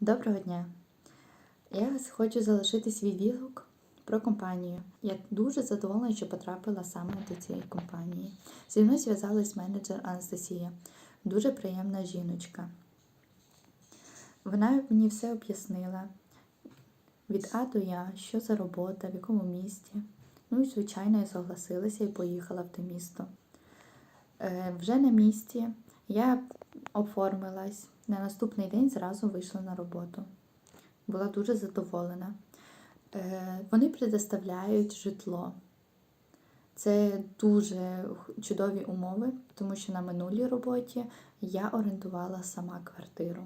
Доброго дня! Я хочу залишити свій відгук про компанію. Я дуже задоволена, що потрапила саме до цієї компанії. Зі мною зв'язалась менеджер Анастасія, дуже приємна жіночка. Вона мені все об'яснила від А до Я, що за робота, в якому місті. Ну і, звичайно, я согласилася і поїхала в те місто. Е, Вже на місці я оформилась. На наступний день зразу вийшла на роботу. Була дуже задоволена. Е, Вони предоставляють житло. Це дуже чудові умови, тому що на минулій роботі я орендувала сама квартиру.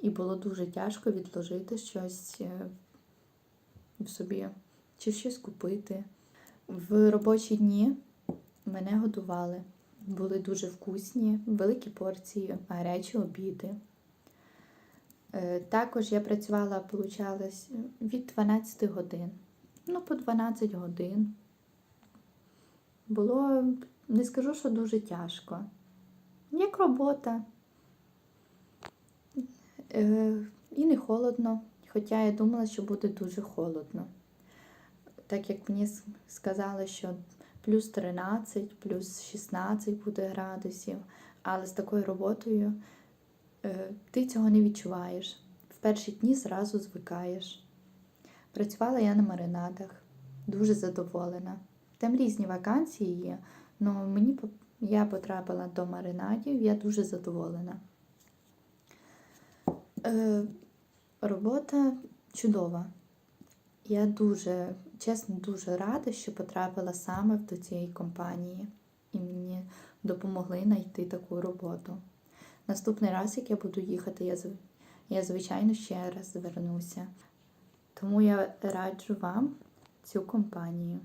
І було дуже тяжко відложити щось е, в собі чи щось купити. В робочі дні мене годували. Були дуже вкусні, великі порції, гарячі обіди. Е, Також я працювала, получалось, від 12 годин. Ну, по 12 годин. Було, не скажу, що дуже тяжко. Як робота. Е, І не холодно, хоча я думала, що буде дуже холодно. Так як мені сказали, що плюс 13, плюс 16 буде градусів, але з такою роботою е, ти цього не відчуваєш. В перші дні зразу звикаєш. Працювала я на маринадах, дуже задоволена. Там різні вакансії є, але мені я потрапила до маринадів, я дуже задоволена. Е, робота чудова. Я дуже, чесно, дуже рада, що потрапила саме до цієї компанії і мені допомогли знайти таку роботу. Наступний раз, як я буду їхати, я, я звичайно ще раз звернуся. Тому я раджу вам цю компанію.